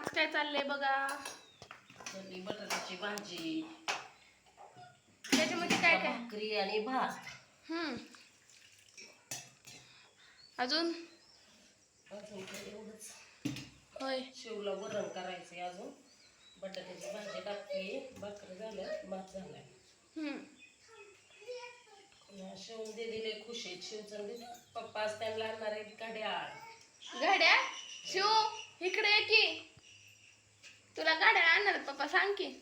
आज काय चाललंय बघा? बटाट्याची भाजी त्याच्यामध्ये काय काय? भाकरी आणि भात. हम्म. अजून? अजून काही एवढंच? होय. शिवला वरण करायचंय अजून. बटाट्याची भाजी टाकते. भाकरी झाल्या भात झालाय. हम्म. शिवून दे दिले खुश आहेत. शिवचं दे पप्पा आज त्यांना आणणार आहेत घड्याळ. गाड्या शिव इकडे ये की. तुला गाड्या आणणार पप्पा सांग की.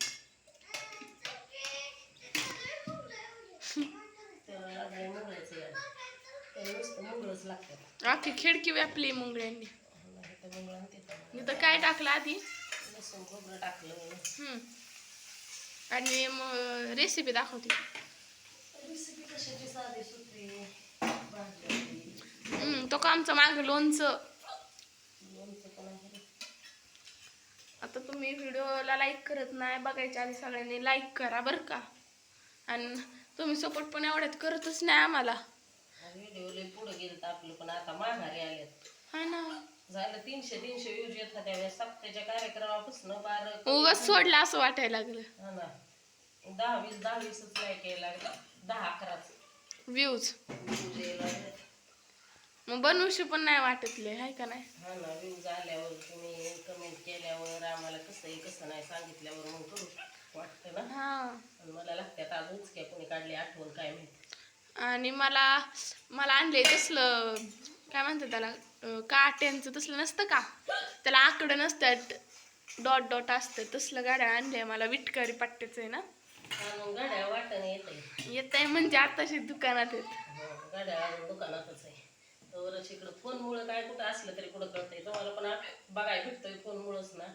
आखी खिडकी व्यापली मुंगळ्यांनी. मी तर काय टाकलं आधी? टाकलं हम्म. आणि मग रेसिपी दाखवते. तो का आमचं मागं लोणचं पण आहे आता तुम्ही व्हिडिओला लाईक करत नाही बघायच्या आधी सगळ्यांनी लाईक करा बरं का. आणि तुम्ही सपोर्ट पण एवढ्यात करतच नाही आम्हाला. पुढे गेलं आपलं पण आता माघारी आलेत हा ना. झालं तीनशे तीनशे व्ह्यूज येत होत्या त्यावेळेस. सप्त्याच्या कार्यक्रमापासून बारा उगाच सोडलं असं वाटायला लागलं. हा ना. दहा वीस दहा वीसच लाईक यायला लागला. दहा अकराच. व्ह्यूज व्ह्यूज यायला लागले मग बनवशी पण नाही वाटतले हाय का नाही? हा ना व्ह्यूज आल्यावर तुम्ही कमेंट केल्यावर आम्हाला कसं आहे कसं नाही सांगितल्यावर मग करू वाटतं ना? हा. आणि मला लागत्यात आज उचक्या कोणी काढली आठवण काय माहिती? आणि मला मला आणले तसलं काय म्हणतात त्याला अं, काट्यांचं तसलं नसतं का? त्याला आकडं नसतात डॉट डॉट असतं तसलं गाड्या आणल्या मला विटकारी पट्ट्याचं आहे ना? गाड्या वाटण येत येत आहे म्हणजे आताशी दुकानात आहेत. गाड्या अजून दुकानातच तरच इकडं. फोनमुळं काय कुठं असलं तरी कुठं कळतंय. तुम्हाला पण बघायला भेटतोय फोनमुळंच ना.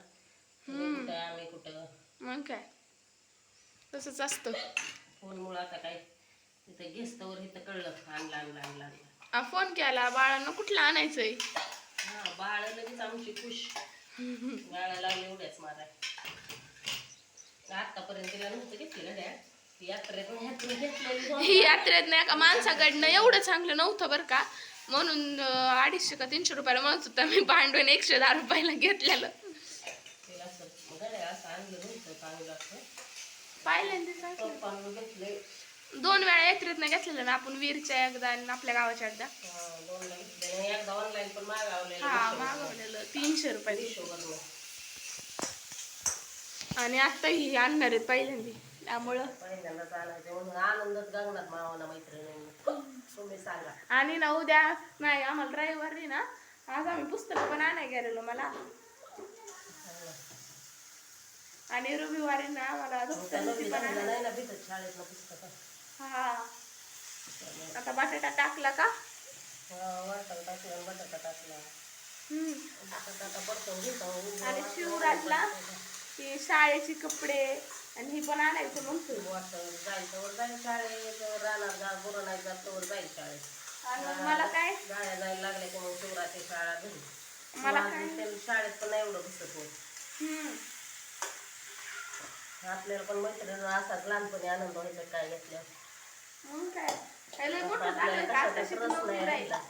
तुम्ही कुठं आम्ही कुठं. मग काय? तसंच असतं. फोनमुळं आता काय? तिथं घेस्तवर इथं कळलं. आणलं आणलं आणलं आणलं. फोन केला. बाळांना कुठलं आणायचंय? हा बाळ लगेच आमची खुश. बाळा लागले एवढ्याच मारा आतापर्यंत तिला नव्हतं घेतली गाड्या ती यात्रेतून ह्यातून घेतलेली दोन- ही यात्रेत नाही का माणसाकडनं एवढं चांगलं नव्हतं बरं का. म्हणून अडीचशे का तीनशे रुपयाला म्हणत होता मी भांडून एकशे दहा रुपयाला घेतलेलं. पाहिलं दोन वेळा यात्रेत नाही घेतलेलं ना आपण वीरच्या एकदा आणि आपल्या गावाच्या एकदा. हा, मागवलेलं तीनशे रुपये आणि आता ही आणणार आहेत पहिल्यांदी. त्यामुळं पहिल्यांदाच आनंदच गंगनात मावाला मैत्रिणी तुम्ही सांगा आणि ना उद्या नाही आम्हाला ड्रायव्हरनी ना आज आम्ही पुस्तकं पण आणाय गेलेलो मला. आणि रविवारी ना आम्हाला पण नाही ना भेटत शाळेतलं पुस्तकं. हा. आता बटाटा टाकला का? हा, वाटाणा टाकला आणि बटाटा टाकला. हम्म. बटाटा आता परतून घेतो. आणि शिवराजला शाळेचे कपडे आणि हे पण आणायचं म्हणतो वाटतं जायचं. वर जाईल शाळेत राहणार जा गुरं नाही जात वर जाईल शाळेत. आणि मग मला काय? गाड्या जायला लागल्या की मग शिवराची शाळा घरी? मला मग काय? ते शाळेत पण नाही एवढं बसत नाही हम्म. आपल्याला पण मैत्रिणीला असाच लहानपणी आनंद व्हायचा काय घेतल्यावर मग काय? लय मोठं आपल्याला झालं का? आता शिकलो नाही राहिला.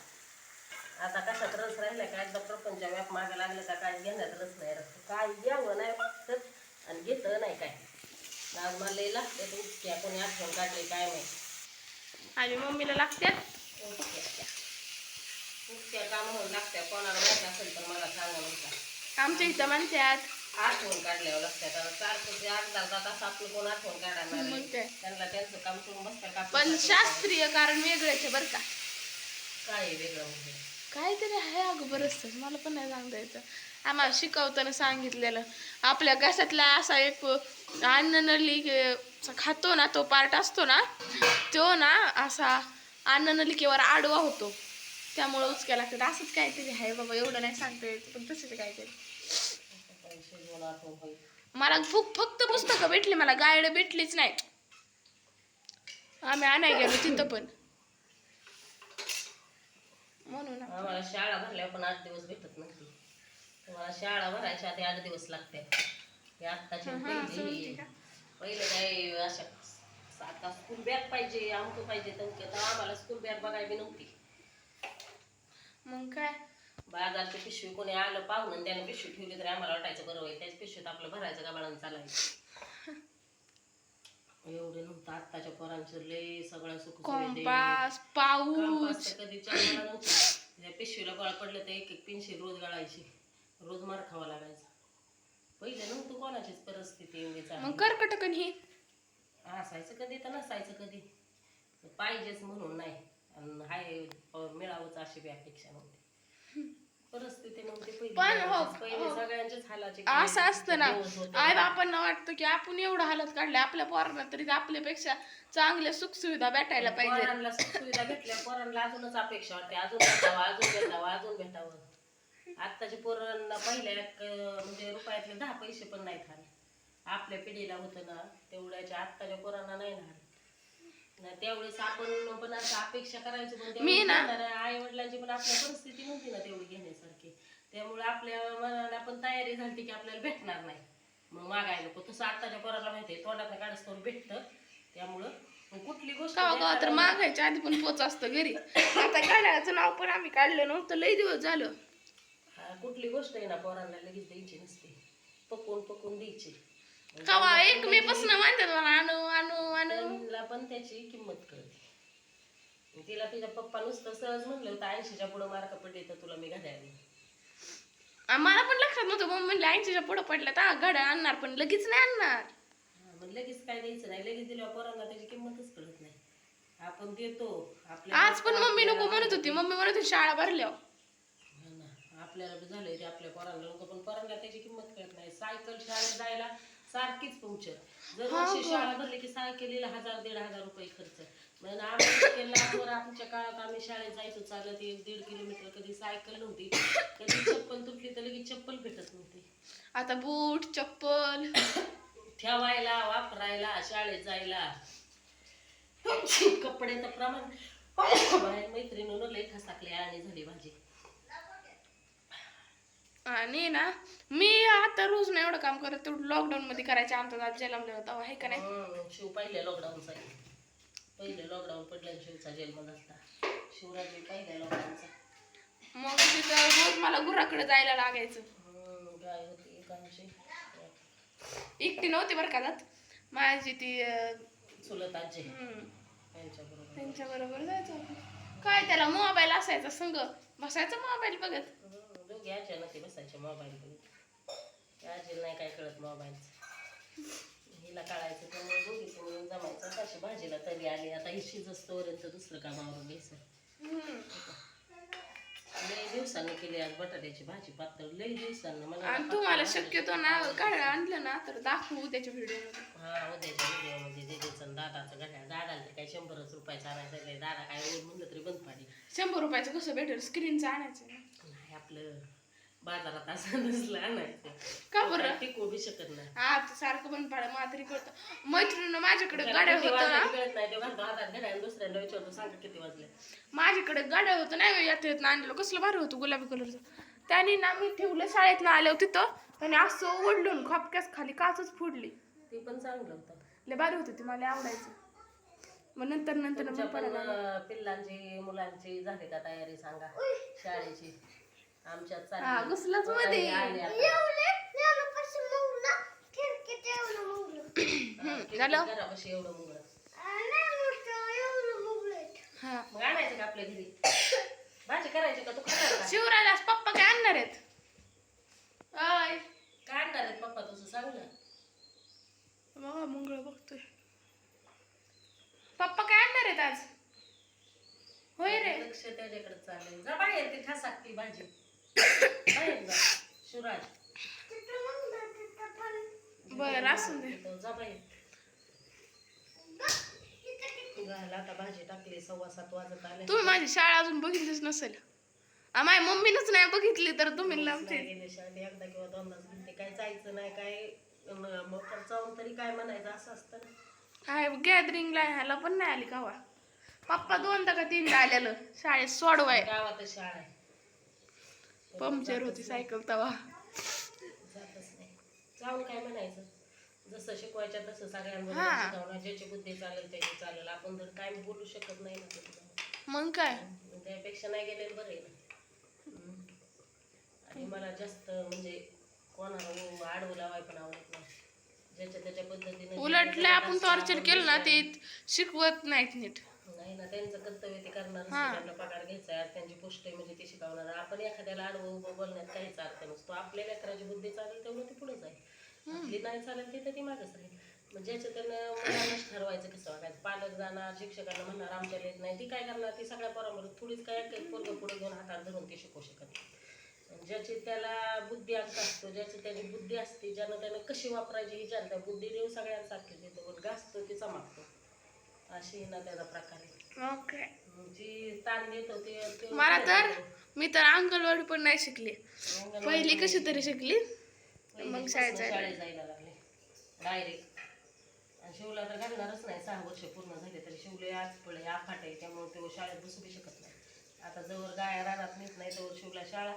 आता कशात रस राहिला काय एकदा प्रपंच व्याप मागे लागलं का काय घेण्यात रस नाही राहिला. काय घ्यावं नाही वाटत आणि घेतं नाही काय आज मला लई कोणी आठवण काढली काय आणि मम्मीला उठक्या काम लागत्या कोणाला माहिती असेल तर मला सांगा नका आमच्या इथं म्हणतात. आठवण काढल्यावर लागतात सारखं ते अर्धा तास आपलं कोण आठवण काढणार. त्यांना त्यांचं काम करून बसतात का? पण शास्त्रीय कारण वेगळंच आहे बरं का. काय वेगळं म्हणजे? काहीतरी आहे अगं बरंच. मला पण नाही सांगता येतं. आम्हाला शिकवताना सांगितलेलं. आपल्या घशातला असा एक अन्न नली खातो ना तो पार्ट असतो ना तो ना असा अन्न नलिकेवर आडवा होतो. त्यामुळं उचक्या लागतात. असंच काहीतरी आहे बाबा एवढं नाही सांगता येत पण तसंच काहीतरी. मला फुक फक्त पुस्तकं भेटली मला गायड भेटलीच नाही. आम्ही आणाय गेलो तिथं पण. म्हणून. शाळा भरल्या पण आठ दिवस भेटत नव्हती. तुम्हाला शाळा भरायच्या आधी आठ दिवस लागते. हे आत्ताची पहिली? पहिलं काय अशा आता स्कूल बॅग पाहिजे अमकं पाहिजे तमकं तर आम्हाला स्कूल बॅग बघायला बी नव्हती. मग काय? बाजारची पिशवी कोणी आलं पाहुणं आणि त्यानं पिशवी ठेवली तरी आम्हाला वाटायचं बरं होईल त्याच पिशवीत आपलं भरायचं गाबाळानं चालायचं? एवढे नव्हतं आत्ताच्या पोरांचं लय सगळं सुख कॉम्पास पाऊच. कधी पिशवीला गळा पडलं तर एक एक पिनशी रोज गळायची. रोज मार खावा लागायचा. पहिले नव्हतं कोणाचीच परिस्थिती एवढी मग चांगली कर्कटकन ही. असायचं कधी तर नसायचं कधी. पाहिजेच म्हणून नाही. आणि हाय मिळावंच अशी बी अपेक्षा नव्हती. परिस्थिती नव्हती पहिली. पण हो. पहिले हो. सगळ्यांचेच हालाचे असं असतं ना. दिवस होते. आई बापांना वाटतं की आपण एवढं हालत काढले आपल्या पोरांना तरी आपल्यापेक्षा चांगल्या सुखसुविधा भेटायला पाहिजे पोरांना सुविधा भेटल्या पोरांना अजूनच अपेक्षा वाटते. अजून भेटावं अजून भेटावं अजून भेटावं. आत्ताच्या पोरांना पहिल्या म्हणजे रुपयातले दहा पैसे पण नाही खाल आपल्या पिढीला होतं ना तेवढ्याच्या आत्ताच्या पोरांना नाही ना त्यावेळेस आपण पण असं अपेक्षा करायची पण आई वडिलांची पण आपल्या परिस्थिती नव्हती ना तेवढी घेण्यासारखी. त्यामुळे आपल्या मनाला पण तयारी झाली की आपल्याला भेटणार नाही. मग मागायला नको तसं आत्ताच्या पोराला माहिती आहे तोंडात काढस तोंड भेटतं. त्यामुळं कुठली गोष्ट तर मागायच्या आधी पण पोच असतं घरी. आता गाड्याचं नाव पण आम्ही काढलं नव्हतं लई दिवस झालं. कुठली गोष्ट आहे ना पोरांना लगेच द्यायची नसते. पकवून पकवून द्यायची. कवा? एक मे पासून म्हणतात मला आणू आणू आणू. त्यांना पण त्याची किंमत कळते. तिला तिच्या पप्पा नुसतं सहज म्हणलं होतं ऐंशीच्या पुढे मार्क पडले तर तुला मी घड्याळी आ, मला पण लक्षात नव्हतं मग म्हणले ऐंशीच्या पुढं पडलं तर घड्या आणणार पण लगेच नाही आणणार. मग लगेच काय द्यायचं नाही. लगेच दिल्यावर पोरांना त्याची किंमतच कळत नाही. आपण देतो आपल्या आज पण मम्मी नको म्हणत होती. मम्मी म्हणत होती शाळा भरल्यावर. आपल्याला बी झालंय ते आपल्या पोरांना. नको पण पोरांना त्याची किंमत कळत नाही. सायकल शाळेत जायला सारखीच पंक्चर जर वर्षी शाळा भरली की सायकलीला हजार दीड हजार रुपये खर्च. म्हणजे आम्ही केला आमच्या काळात आम्ही शाळेत जायचो चालत एक दीड किलोमीटर. कधी सायकल नव्हती कधी चप्पल तुटली तर लगेच चप्पल भेटत नव्हती. आता बूट चप्पल. ठेवायला वापरायला शाळेत जायला. कपडे तर प्रमाण. बाहेर मैत्रिणीनं लई ठसाकली आणि झाली भाजी आणि ना मी आता रोज नाही एवढं काम करत तेवढं लॉकडाऊन मध्ये करायचे आमचा दादा जन्मला होता आहे का नाही? हम्म, शिव पहिले लॉकडाऊनचा पहिले लॉकडाऊन पडलं आणि शिवचा जन्म झाला शिवराज बी पहिल्या लॉकडाऊनचा मग तिथं रोज मला गुराकडे जायला लागायचं. गाय होती एकटी नव्हती बरं का जात. माझी ती चुलत आजी. हम्म, त्यांच्या बरोबर. त्यांच्या बरोबर जायचं. काय त्याला मोबाईल असायचा संग? बसायचं मोबाईल बघत. दोघी अचानक ते बसायचे मोबाईल त्या आजीला नाही काय कळत मोबाईलचं हिला कळायचं त्यामुळे दोघी मिळून जमायचं. कशी भाजीला तरी आली. आता ही शिजस दुसरं कामावरून घ्यायचं. हम्म. लई दिवसानं केली आज बटाट्याची भाजी पातळ. लई दिवसानं मला आणि तुम्हाला शक्यतो ना गाड्या आणलं ना तर दाखवू त्याच्या व्हिडिओ हा उद्याच्या व्हिडिओमध्ये दिदीचं दादाचं घड्याळ. दादाला तर काही शंभरच रुपयाचं आणायचं दादा काय म्हणलं तरी बंद पाडी शंभर रुपयाचं कसं भेटेल? स्क्रीनचं आणायचं ना. आपलं बाजारात असं नसलं आणायचं. का बरं? टिकू बी शकत नाही. आता सारखं पण पाडा मला तरी कळतं मैत्रिणीनं माझ्याकडे गाड्या किती होतं ना. वाजले कळत नाही ते घालतो हातात घड्याळ आणि दुसऱ्यांना विचारतो सांगा किती वाजले? माझ्याकडे गाड्या होतं नाही यात्रेत आणलेलं. कसलं भारी होतं गुलाबी कलरचं. त्याने ना मी ठेवलं शाळेत ना आल्यावर तिथं. त्याने असं ओढलून खोपक्यास खाली काचच फोडली. ते पण चांगलं होतं. लय भारी होतं ते मला आवडायचं. मग नंतर नंतर तुमच्या पण. अं, पिल्लांची मुलांची झाली का तयारी सांगा. शाळेची. हा, चालली. घुसलंच पोरांनी मध्ये. आली आता. हा, किती झालं? घरापाशी एवढं मुंगळं. हा. मग आणायचं का आपल्या घरी? भाजी करायची का तू खाणार का? शिवराज आज पप्पा काय आणणार आहेत? आय. काय आणणार आहेत पप्पा तुझं? सांग ना. बघा मंगळ बघतोय. पप्पा काय आणणार आहेत आज? होय रे. लक्ष त्याच्याकडे चाललंय. जा बाहेर ती ठसाकती भाजी. बाहेर जा शिवराज बर असून तुम्ही माझी शाळा अजून बघितलीच नसेल. माझ्या मम्मीनच नाही बघितली तर तुम्ही शाळेत एकदा किंवा गेलते काय जायचं नाही काय जाऊन तरी काय म्हणायचं असं असतं काय गॅदरिंगला ह्याला पण नाही आली कावा. पप्पा दोनदा का तीनदा आलेलं? शाळेत सोडवाय. गावातच शाळा आहे. पंक्चर होती सायकल तवा. जातच नाही जाऊन काय म्हणायचं? जसं शिकवायच्या तसं सगळ्यांबरोबर हा. शिकवणार ज्याची बुद्धी चालेल त्याची चालेल. आपण तर काय बोलू शकत नाही ना. मग. काय? त्यापेक्षा नाही गेलेलं बरं आहे ना. हम्म. आणि मला जास्त म्हणजे कोणाला आडवं लावाय पण आवडत नाही. ज्याच्या त्याच्या पद्धतीने उलटले आपण टॉर्चर केलं ना ते शिकवत नाहीत नीट. नाही ना त्यांचं कर्तव्य ते करणार हा. त्यांना पगार घ्यायचा आहे त्यांची पोस्ट आहे म्हणजे ते शिकवणार आपण एखाद्याला आडवं उभं बोलण्यात काहीच अर्थ नसतो आपल्या लेकराची बुद्धी चालेल तेवढं ती पुढे जाईल. आपली नाही चालेल तिथं ती मागच राहील. मग ज्याचं त्यानं मुलांनाच ठरवायचं कसं वागायचं पालक जाणार शिक्षकांना म्हणणार आमच्याला येत नाही. ती काय करणार? ती सगळ्या पोरांमध्ये थोडीच काय एक पोरग पुढे घेऊन हातात धरून ती शिकवू शकत नाही. ज्याची त्याला बुद्धी अंक असतो ज्याची त्याची बुद्धी असते ज्यानं त्यानं कशी वापरायची ही जानता बुद्धी देव सगळ्यांसारखी देतो पण गाजतो ती चमाकतो. अशी प्रकार आहे. ओके. जी ताण देत होती ते मला तर मी तर अंगणवाडी पण नाही शिकली. अंगणवाडी पहिली कशी तरी शिकली. मग पहिलीपासून शाळेत जायला शाळेत जायला लागले. डायरेक्ट आणि शिवला तर घालणारच नाही. सहा वर्ष पूर्ण झाले तरी शिवले आज पळे आफाट आहे. त्यामुळे तो शाळेत बसू बी शकत नाही. आता जवळ गाया रानात नेत नाही तोवर शिवला शाळा.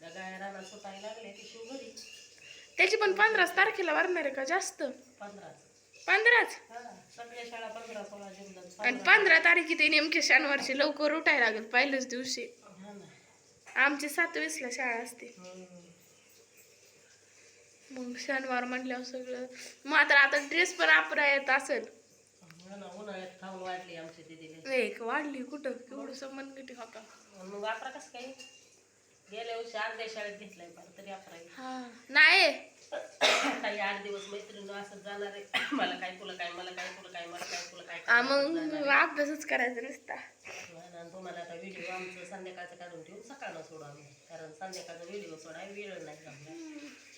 त्या गाया रानात सुटायला लागले की शिव घरी. त्याची पण पंधराच तारखेला वारणार आहे का जास्त? पंधराच. पंधराच? सगळ्या शाळा पंधरा सोळा जूनला आणि पंधरा तारीख ते नेमके शनिवारची लवकर उठायला लागेल पहिल्याच दिवशी. आमची सातवीसला शाळा असते. मग शनिवार म्हटल्यावर सगळं. मात्र आता ड्रेस पण आपरा येत असेल. आमची एक वाढली कुठं? केवढं संबंध किती होता? मग वापरा कसं काही गेल्या वर्षी अर्ध्या शाळेत घेतलाय पण तरी हा. नाही. काही आठ दिवस मैत्रिणी असं जाणार आहे. मला काय तुला काय मला काय तुला काय मला काय तुला काय हा, मग. अभ्यासच करायचा नसता. आणि तुम्हाला आता व्हिडिओ आमचं संध्याकाळचं काढून ठेवू सकाळनं सोडू आम्ही. कारण संध्याकाळचा व्हिडिओ सोडाय वेळ नाही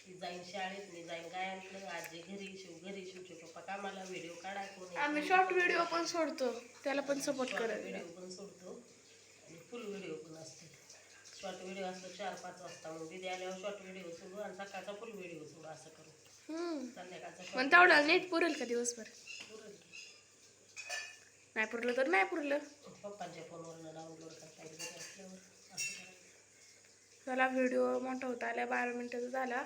ती जाईन शाळेत मी जाईन गायांकडे आजी घरी शिव घरी शिवचे पप्पा कामाला व्हिडिओ काढाय कोणी आम्ही शॉर्ट व्हिडिओ पण सोडतो. त्याला पण सपोर्ट करत व्हिडिओ पण सोडतो. आणि फुल व्हिडिओ पण असते. शॉर्ट व्हिडिओ असतो चार पाच वाजता मग दिदी आल्यावर शॉर्ट व्हिडिओ सोडू आणि सकाळचा फुल व्हिडिओ सोडू असं करू. संध्याकाळचा पण तेवढा नेट पुरेल का दिवसभर. नाही पुरलं तर नाही पुरलं. पप्पांच्या फोनवरनं डाउनलोड करता येईल असल्यावर असं चला व्हिडिओ मोठा होता आल्या बारा मिनिटाचा झाला.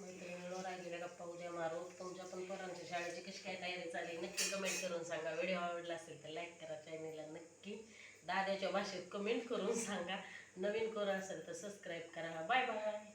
मैत्रिणीवर राहिलेल्या गप्पा उद्या मारू. तुमच्या पण पोरांच्या शाळेची कशी काय तयारी चालली नक्की कमेंट करून सांगा. व्हिडिओ आवडला असेल तर लाईक करा चॅनेलला नक्की. दादाच्या भाषेत कमेंट करून सांगा. नवीन कोण असेल तर सबस्क्राईब करा. Bye bye